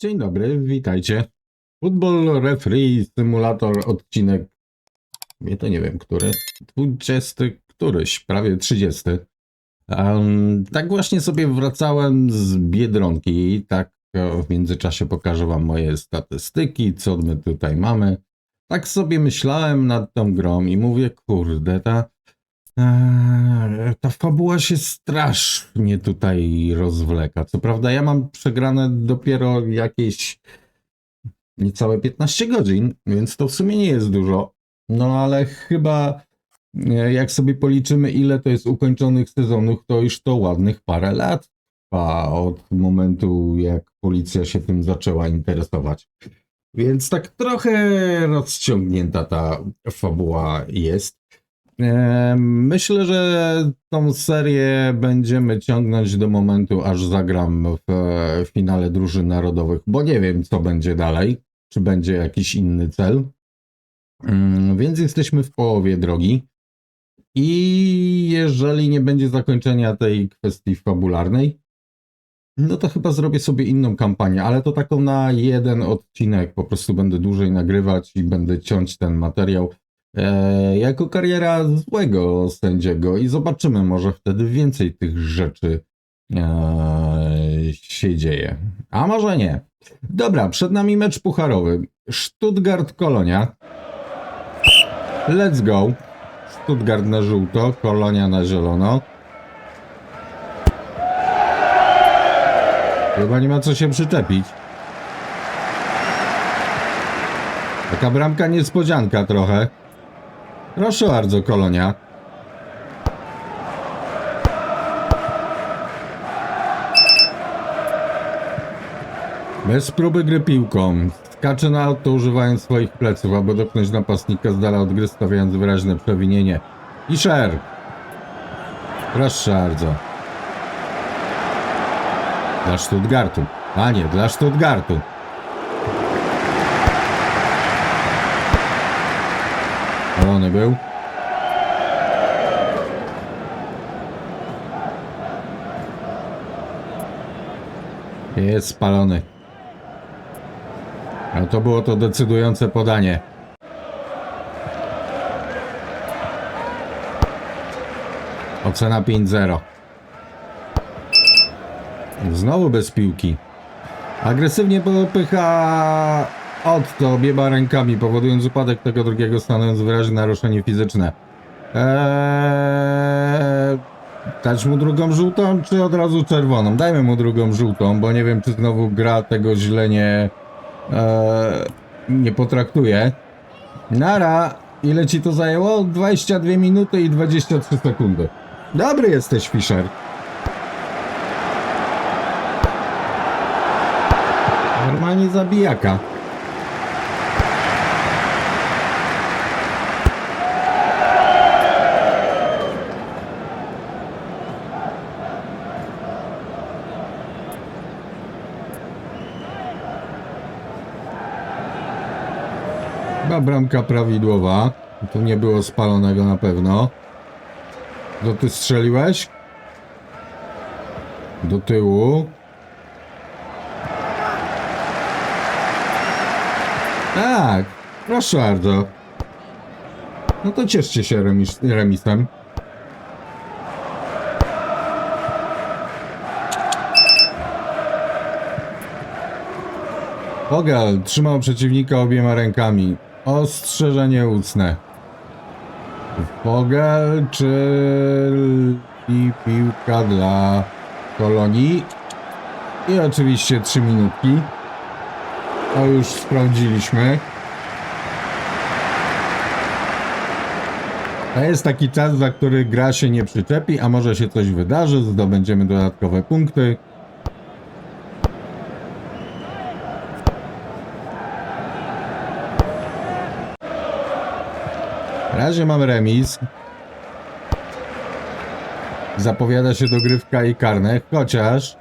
Dzień dobry, witajcie. Football Referee Simulator odcinek. Nie to nie wiem, który. 20 któryś, prawie 30. Em, tak właśnie sobie wracałem z Biedronki tak e, w międzyczasie pokażę wam moje statystyki, co my tutaj mamy. Tak sobie myślałem nad tą grą i mówię, kurde, ta, Eee, ta fabuła się strasznie tutaj rozwleka. Co prawda, ja mam przegrane dopiero jakieś niecałe 15 godzin, więc to w sumie nie jest dużo. No ale chyba e, jak sobie policzymy, ile to jest ukończonych sezonów, to już to ładnych parę lat trwa od momentu, jak policja się tym zaczęła interesować. Więc tak trochę rozciągnięta ta fabuła jest. Myślę, że tą serię będziemy ciągnąć do momentu, aż zagram w e, finale drużyn narodowych, bo nie wiem, co będzie dalej, czy będzie jakiś inny cel. Mm, Więc jesteśmy w połowie drogi. I jeżeli nie będzie zakończenia tej kwestii fabularnej, no to chyba zrobię sobie inną kampanię, ale to taką na jeden odcinek. Po prostu będę dłużej nagrywać i będę ciąć ten materiał e, jako kariera złego sędziego i zobaczymy, może wtedy więcej tych rzeczy e, się dzieje. A może nie. Dobra, przed nami mecz pucharowy. Stuttgart-Kolonia. Let's go. Stuttgart na żółto, Kolonia na zielono. Chyba nie ma co się przyczepić. Taka bramka niespodzianka trochę. Proszę bardzo, Kolonia. Bez próby gry piłką. Skacze na auto używając swoich pleców, aby dotknąć napastnika z dala od gry, stawiając wyraźne przewinienie. Isher! Proszę bardzo. Dla Stuttgartu. A nie, dla Stuttgartu. Palony był. Jest spalony. A to było to decydujące podanie. Ocena 5-0. Znowu bez piłki. Agresywnie popycha Otto obiema rękami, powodując upadek tego drugiego, stanowiąc wyraźne naruszenie fizyczne. Eee, dać mu drugą żółtą, czy od razu czerwoną? Dajmy mu drugą żółtą, bo nie wiem, czy znowu gra tego źle nie, eee, nie potraktuje. Nara, ile ci to zajęło? 22 minuty i 23 sekundy. Dobry jesteś, Fischer. Normalnie zabijaka. Chyba bramka prawidłowa. Tu nie było spalonego na pewno. Do ty strzeliłeś? Do tyłu. Tak, proszę bardzo. No to cieszcie się remis remisem. Pogal trzymał przeciwnika obiema rękami. Ostrzeżenie ucne. Pogal czy i piłka dla kolonii. I oczywiście 3 minutki. To już sprawdziliśmy. To jest taki czas, za który gra się nie przyczepi, a może się coś wydarzy, zdobędziemy dodatkowe punkty. Razie mamy remis. Zapowiada się dogrywka i karne, chociaż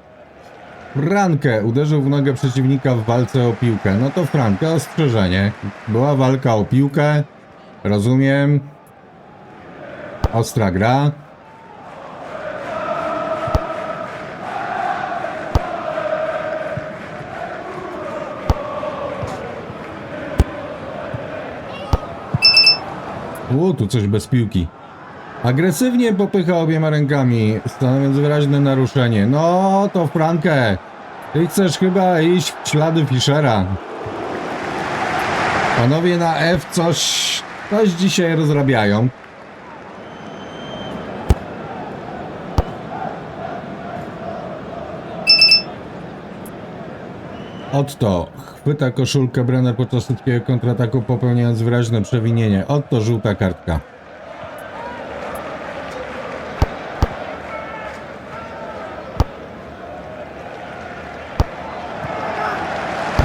Frankę uderzył w nogę przeciwnika w walce o piłkę. No to Frankę, ostrzeżenie. Była walka o piłkę. Rozumiem. Ostra gra. U, tu coś bez piłki. Agresywnie popycha obiema rękami, stanowiąc wyraźne naruszenie. No, to Frankę. Ty chcesz chyba iść w ślady Fischera. Panowie na F coś, coś dzisiaj rozrabiają. Otto chwyta koszulkę Brenner podczas szybkiego kontrataku popełniając wyraźne przewinienie. Otto żółta kartka.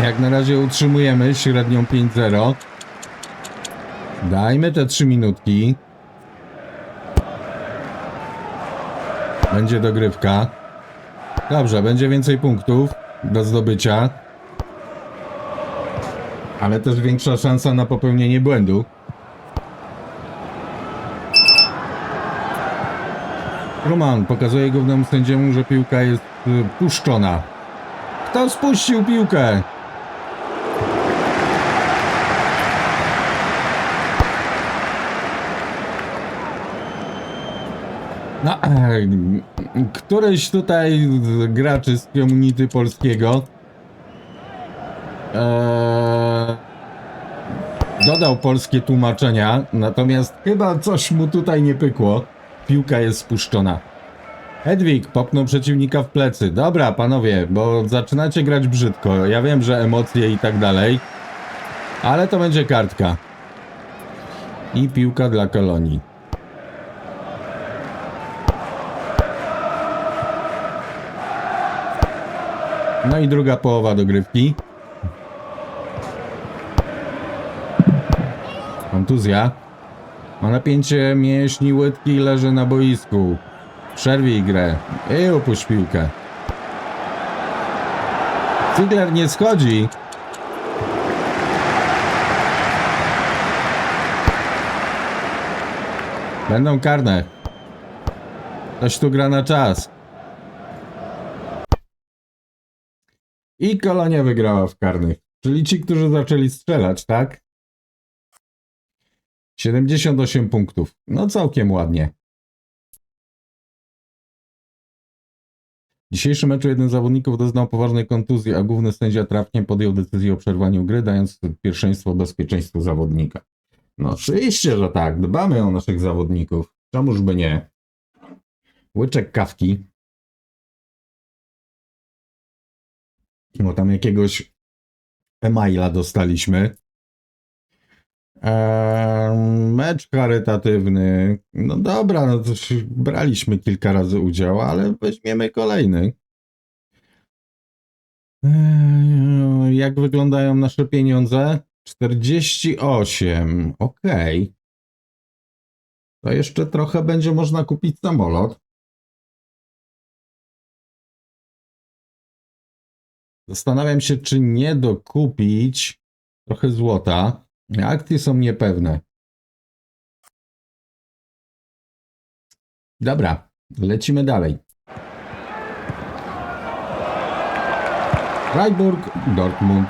Jak na razie utrzymujemy średnią 5-0. Dajmy te 3 minutki. Będzie dogrywka. Dobrze, będzie więcej punktów do zdobycia. Ale też większa szansa na popełnienie błędu. Roman pokazuje głównemu sędziemu, że piłka jest y, puszczona. Kto spuścił piłkę? No, któryś tutaj z graczy z community polskiego e, dodał polskie tłumaczenia, natomiast chyba coś mu tutaj nie pykło. Piłka jest spuszczona. Hedwig popnął przeciwnika w plecy. Dobra, panowie, bo zaczynacie grać brzydko. Ja wiem, że emocje i tak dalej, ale to będzie kartka. I piłka dla kolonii. No i druga połowa dogrywki. Kontuzja. Ma napięcie mięśni łydki i leży na boisku. Przerwij grę i upuść piłkę. Ziegler nie schodzi. Będą karne. Ktoś tu gra na czas. I kolonia wygrała w karnych. Czyli ci, którzy zaczęli strzelać, tak? 78 punktów. No całkiem ładnie. W dzisiejszym meczu jeden z zawodników doznał poważnej kontuzji, a główny sędzia trafnie podjął decyzję o przerwaniu gry, dając pierwszeństwo bezpieczeństwu zawodnika. No oczywiście, że tak. Dbamy o naszych zawodników. Czemuż by nie? Łyczek kawki. Bo tam jakiegoś e-maila dostaliśmy. Eee, mecz charytatywny. No dobra, no to braliśmy kilka razy udział, ale weźmiemy kolejny. Eee, jak wyglądają nasze pieniądze? 48. Okej. To jeszcze trochę będzie można kupić samolot. Zastanawiam się, czy nie dokupić trochę złota. Akcje są niepewne. Dobra, lecimy dalej. Freiburg, Dortmund.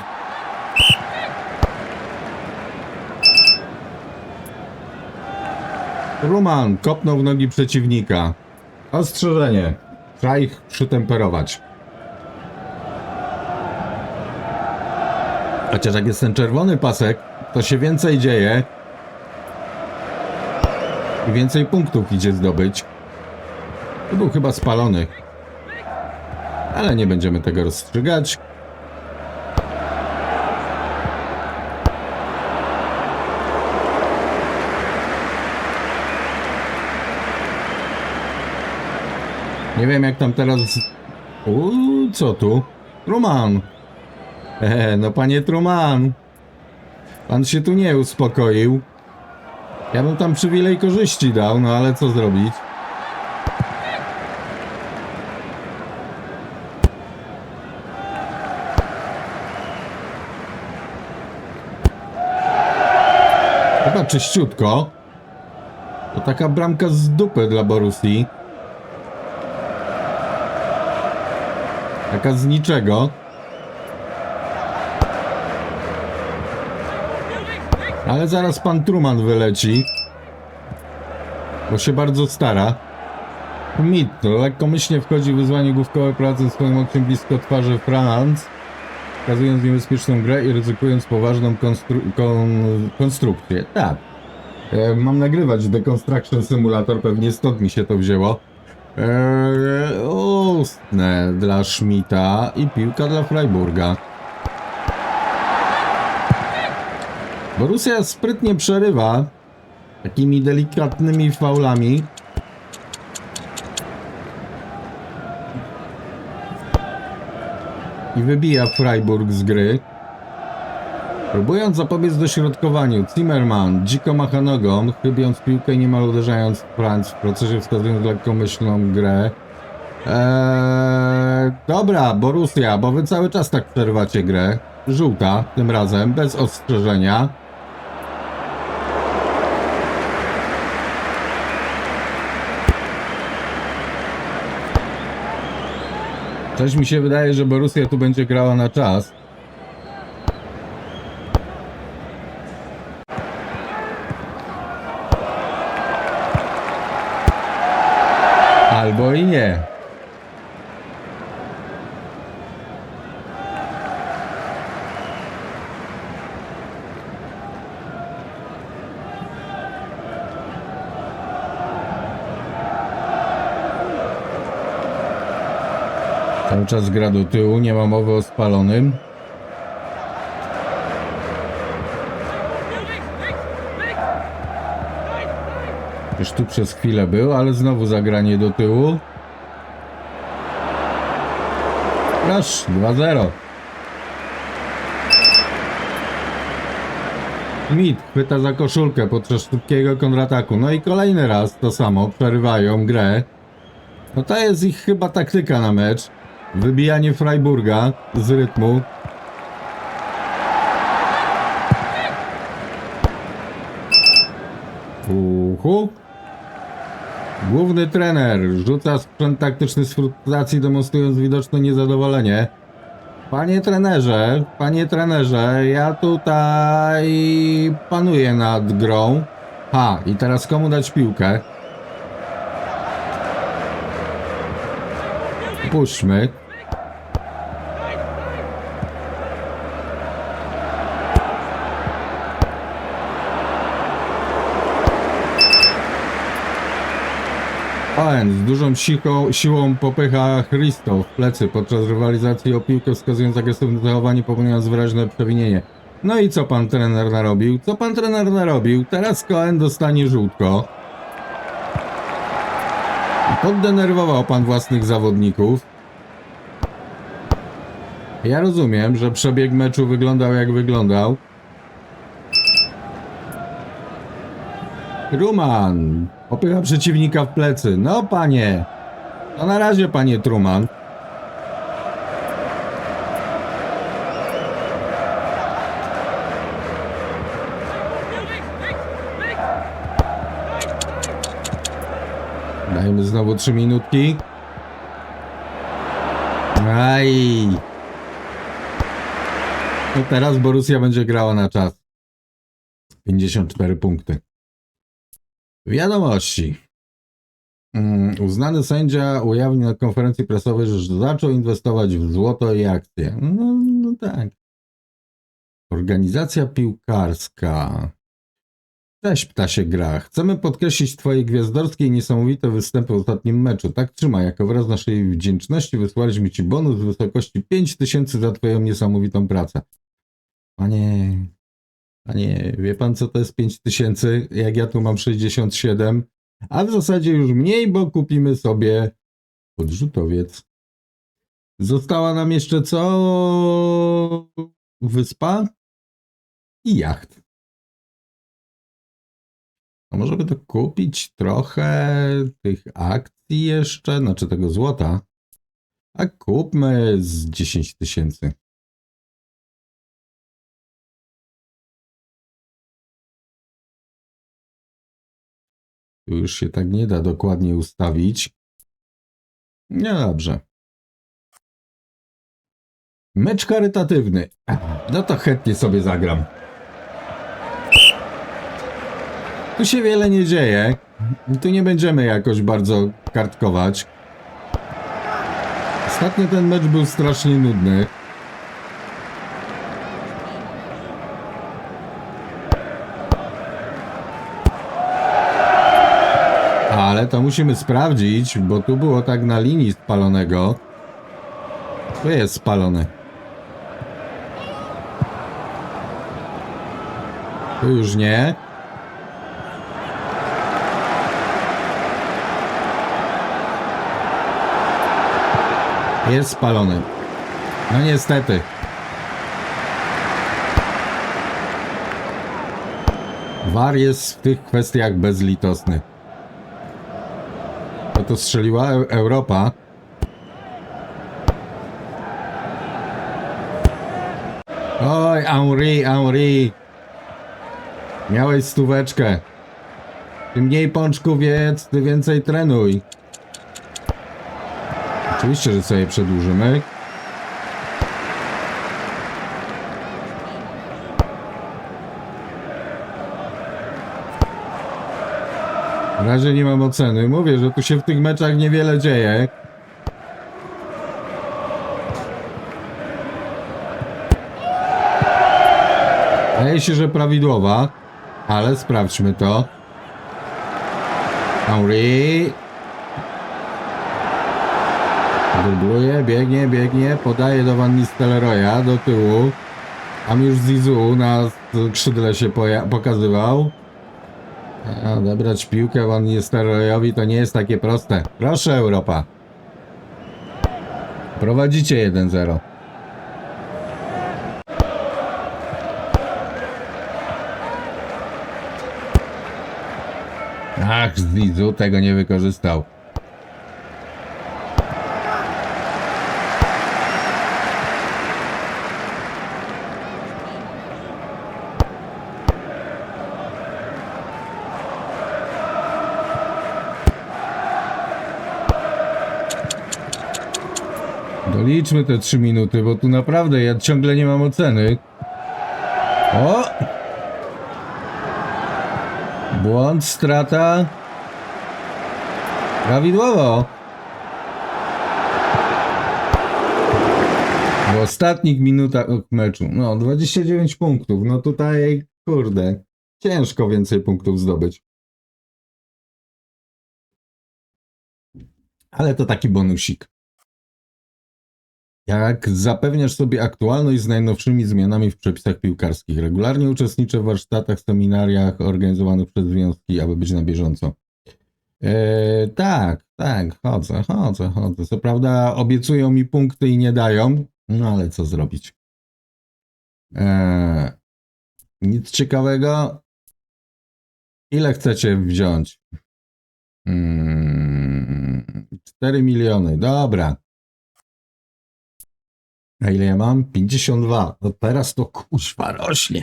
Ruman kopnął w nogi przeciwnika. Ostrzeżenie. Trzeba ich przytemperować. Chociaż jak jest ten czerwony pasek, to się więcej dzieje. I więcej punktów idzie zdobyć. To był chyba spalony. Ale nie będziemy tego rozstrzygać. Nie wiem jak tam teraz... Uuu, co tu? Truman. E, no panie Truman. Pan się tu nie uspokoił. Ja bym tam przywilej korzyści dał, no ale co zrobić? Chyba czyściutko. To taka bramka z dupy dla Borussii. Taka z niczego. Ale zaraz pan Truman wyleci. bo się bardzo stara. Mit, lekkomyślnie wchodzi w wyzwanie główkowe prowadząc swoim okiem blisko twarzy Franz, wskazując niebezpieczną grę i ryzykując poważną konstru- kon- konstrukcję. Tak. E, mam nagrywać Deconstruction Simulator, pewnie stąd mi się to wzięło. Eee, ustne dla Schmidta i piłka dla Freiburga. Borussia sprytnie przerywa takimi delikatnymi faulami. I wybija Freiburg z gry. Próbując zapobiec dośrodkowaniu, Zimmerman dziko macha nogą, chybiąc piłkę niemal uderzając w Franz w procesie wskazując lekkomyślną grę. Eee, dobra, Borussia, bo wy cały czas tak przerywacie grę. Żółta, tym razem, bez ostrzeżenia. Coś mi się wydaje, że Borussia tu będzie grała na czas. Albo i nie. Czas gra do tyłu, nie ma mowy o spalonym. Już tu przez chwilę był, ale znowu zagranie do tyłu. Proszę, 2-0. Mit chwyta za koszulkę podczas szybkiego kontrataku. No i kolejny raz to samo, przerywają grę. No to jest ich chyba taktyka na mecz. Wybijanie Freiburga z rytmu. Uhu. Główny trener rzuca sprzęt taktyczny z frustracji, demonstrując widoczne niezadowolenie. Panie trenerze, panie trenerze, ja tutaj panuję nad grą. Ha, i teraz komu dać piłkę? Puśćmy. Owen z dużą siłą, popycha Christo w plecy podczas rywalizacji o piłkę, wskazując agresywne zachowanie, popełniając wyraźne przewinienie. No i co pan trener narobił? Co pan trener narobił? Teraz Cohen dostanie żółtko. Poddenerwował pan własnych zawodników. Ja rozumiem, że przebieg meczu wyglądał jak wyglądał. Truman popycha przeciwnika w plecy. No panie. To na razie panie Truman. Dajmy znowu 3 minutki. Aj. No teraz Borussia będzie grała na czas. 54 punkty. Wiadomości. Mm, Uznany sędzia ujawnił na konferencji prasowej, że zaczął inwestować w złoto i akcje. No, no tak. Organizacja piłkarska. Cześć, ptasie gra. Chcemy podkreślić Twoje gwiazdorskie i niesamowite występy w ostatnim meczu. Tak trzymaj. Jako wyraz naszej wdzięczności wysłaliśmy Ci bonus w wysokości 5000 za Twoją niesamowitą pracę. Panie, Panie, wie pan co to jest 5000? Jak ja tu mam 67, a w zasadzie już mniej, bo kupimy sobie podrzutowiec. Została nam jeszcze co? Wyspa i jacht. A może by to kupić trochę tych akcji jeszcze, znaczy tego złota? A kupmy z 10 tysięcy. Tu już się tak nie da dokładnie ustawić. No dobrze. Mecz charytatywny. No to chętnie sobie zagram. Tu się wiele nie dzieje. Tu nie będziemy jakoś bardzo kartkować. Ostatnio ten mecz był strasznie nudny. To musimy sprawdzić, bo tu było tak na linii spalonego. To jest spalone. Tu już nie. Jest spalony. No niestety. War jest w tych kwestiach bezlitosny. To to strzeliła Eu- Europa. Oj, Henri, Henri. Miałeś stóweczkę. Tym mniej pączków jedz, ty więcej trenuj. Oczywiście, że sobie przedłużymy. Razie nie mam oceny. Mówię, że tu się w tych meczach niewiele dzieje. Wydaje się, że prawidłowa, ale sprawdźmy to. Henry. Dubluje, biegnie, biegnie, podaje do Van Nistelrooya do tyłu. Tam już Zizu na skrzydle się pokazywał. A, odebrać piłkę Van Nistelrooyowi to nie jest takie proste. Proszę Europa. Prowadzicie 1-0. Ach, Zizu tego nie wykorzystał. Doliczmy te 3 minuty, bo tu naprawdę ja ciągle nie mam oceny. O! Błąd, strata. Prawidłowo. W ostatnich minutach meczu. No, 29 punktów. No tutaj, kurde, ciężko więcej punktów zdobyć. Ale to taki bonusik. Jak zapewniasz sobie aktualność z najnowszymi zmianami w przepisach piłkarskich? Regularnie uczestniczę w warsztatach, seminariach organizowanych przez związki, aby być na bieżąco. Eee, tak, tak, chodzę, chodzę, chodzę. Co prawda obiecują mi punkty i nie dają, no ale co zrobić? Eee, nic ciekawego. Ile chcecie wziąć? Mm, 4 miliony, dobra. A ile ja mam? 52. No teraz to kuźwa rośnie.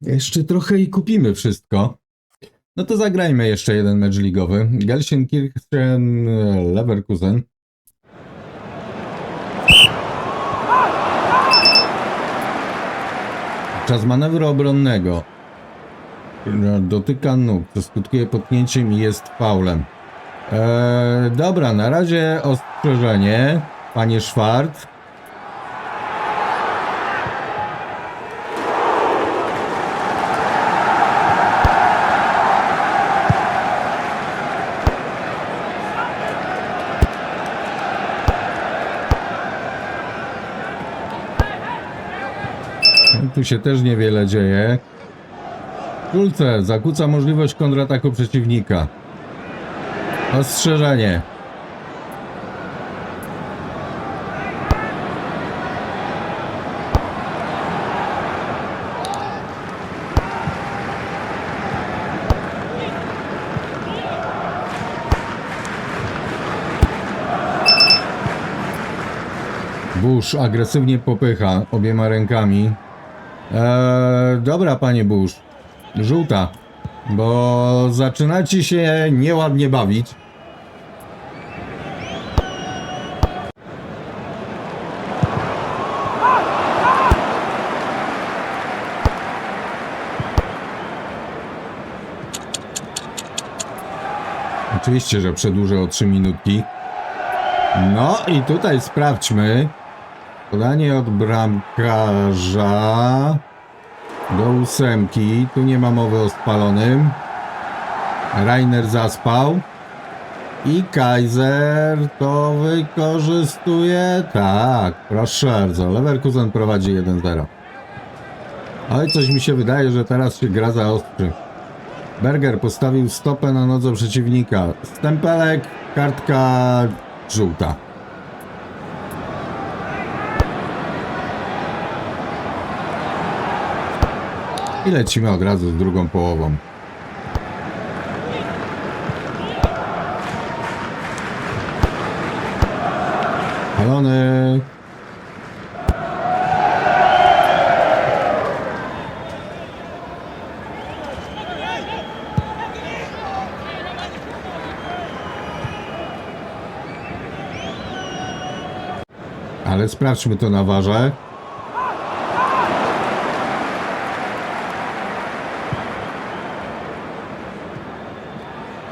Jeszcze trochę i kupimy wszystko. No to zagrajmy jeszcze jeden mecz ligowy. Gelsenkirchen Leverkusen. Czas manewru obronnego. Dotyka nóg, co skutkuje potknięciem i jest faulem. Eee, dobra, na razie ostrzeżenie, panie Szwart. No, Tu się też niewiele dzieje. Szulce zakłóca możliwość kontrataku przeciwnika. Ostrzeżenie. Bush agresywnie popycha obiema rękami. Eee, dobra, panie Bush. Żółta. Bo zaczynacie się nieładnie bawić. Oczywiście, że przedłużę o 3 minutki. No i tutaj sprawdźmy. Podanie od bramkarza do ósemki. Tu nie ma mowy o spalonym. Rainer zaspał. I Kaiser to wykorzystuje. Tak, proszę bardzo. Leverkusen prowadzi 1-0. Oj, coś mi się wydaje, że teraz się gra zaostrzy. Berger postawił stopę na nodze przeciwnika. Stempelek, kartka żółta. I lecimy od razu z drugą połową. Palony. Ale sprawdźmy to na warze.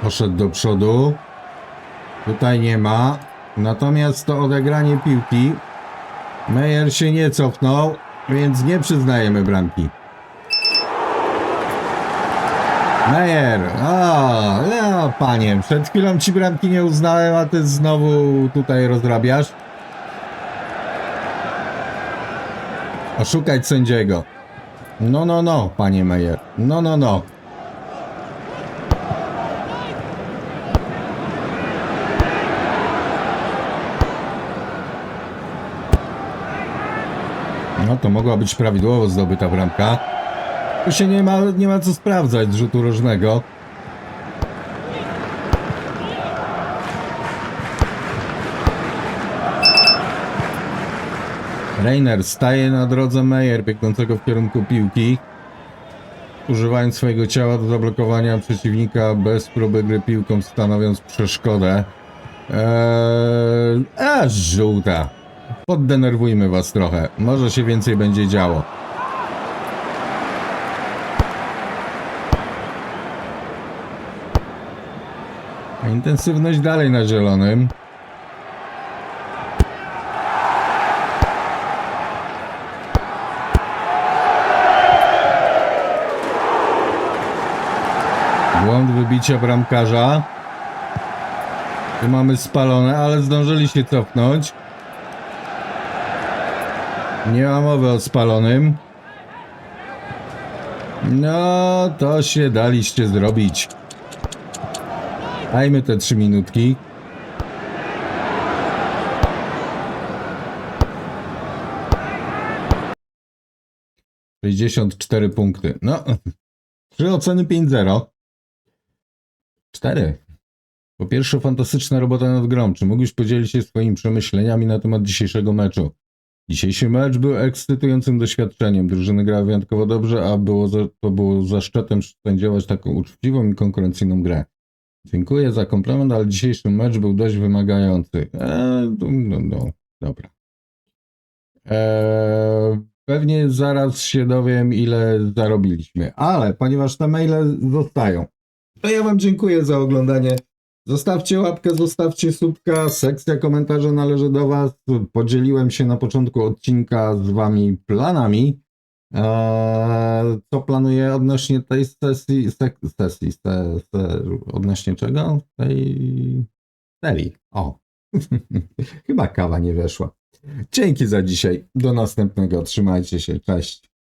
Poszedł do przodu. Tutaj nie ma. Natomiast to odegranie piłki. Meyer się nie cofnął, więc nie przyznajemy bramki. Meyer, o, no panie, przed chwilą ci bramki nie uznałem, a ty znowu tutaj rozrabiasz. Oszukać sędziego. No, no, no, panie Meyer. No, no, no. To mogła być prawidłowo zdobyta bramka. Tu się nie ma, nie ma co sprawdzać rzutu rożnego. Reiner staje na drodze Meyer biegnącego w kierunku piłki. Używając swojego ciała do zablokowania przeciwnika bez próby gry piłką stanowiąc przeszkodę. Eee, a żółta. Poddenerwujmy was trochę. Może się więcej będzie działo. Intensywność dalej na zielonym. Błąd wybicia bramkarza. Tu mamy spalone, ale zdążyli się cofnąć. Nie ma mowy o spalonym. No, to się daliście zrobić. Dajmy te trzy minutki. Sześćdziesiąt cztery punkty. No, trzy oceny 5-0. Cztery. Po pierwsze, fantastyczna robota nad grą. Czy mógłbyś podzielić się swoimi przemyśleniami na temat dzisiejszego meczu? Dzisiejszy mecz był ekscytującym doświadczeniem. Drużyny grały wyjątkowo dobrze, a było za, to było zaszczytem spędziować taką uczciwą i konkurencyjną grę. Dziękuję za komplement, ale dzisiejszy mecz był dość wymagający. Eee, no, no, dobra. Eee, pewnie zaraz się dowiem, ile zarobiliśmy, ale ponieważ te maile zostają, to ja Wam dziękuję za oglądanie. Zostawcie łapkę, zostawcie subka, sekcja komentarzy należy do Was. Podzieliłem się na początku odcinka z Wami planami. Eee, co planuję odnośnie tej sesji, sek, sesji, se, se, odnośnie czego? Tej serii. O, chyba kawa nie weszła. Dzięki za dzisiaj. Do następnego. Trzymajcie się. Cześć.